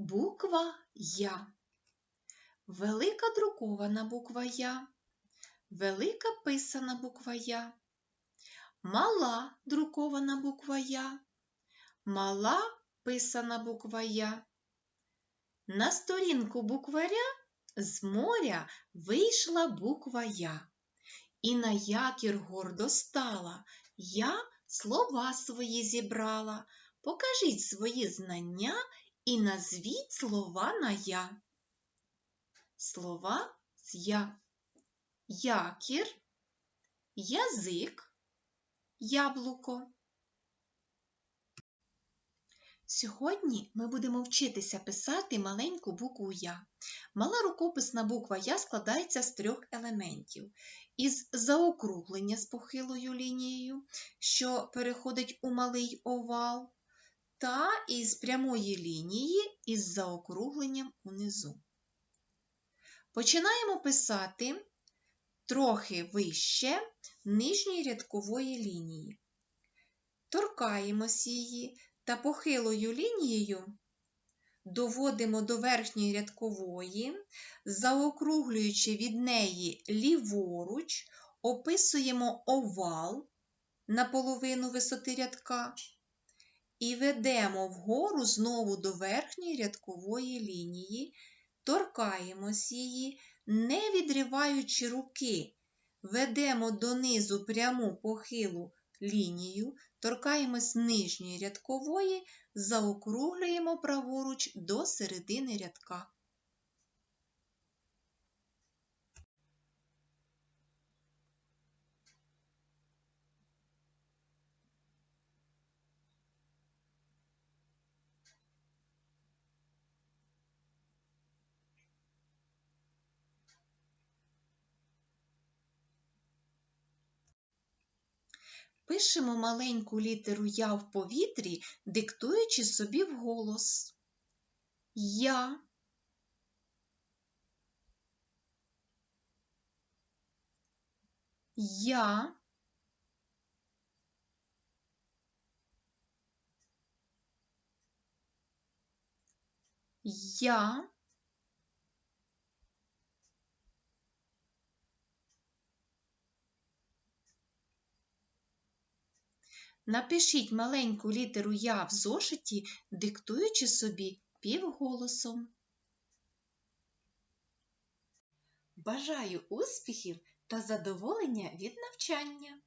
Буква Я. Велика друкована буква Я. Велика писана буква Я. Мала друкована буква Я. Мала писана буква Я. На сторінку букваря з моря вийшла буква Я. І на якір гордо стала. Я слова свої зібрала. Покажіть свої знання і назвіть слова на я. Слова з я. Якір, язик, яблуко. Сьогодні ми будемо вчитися писати маленьку букву Я. Мала рукописна буква Я складається з трьох елементів. Із заокруглення з похилою лінією, що переходить у малий овал, та із прямої лінії із заокругленням унизу. Починаємо писати трохи вище нижньої рядкової лінії. Торкаємось її та похилою лінією доводимо до верхньої рядкової, заокруглюючи від неї ліворуч, описуємо овал на половину висоти рядка і ведемо вгору знову до верхньої рядкової лінії, торкаємось її, не відриваючи руки, ведемо донизу пряму похилу лінію, торкаємось нижньої рядкової, заокруглюємо праворуч до середини рядка. Пишемо маленьку літеру Я в повітрі, диктуючи собі вголос. Я. Я. Я. Напишіть маленьку літеру Я в зошиті, диктуючи собі півголосом. Бажаю успіхів та задоволення від навчання!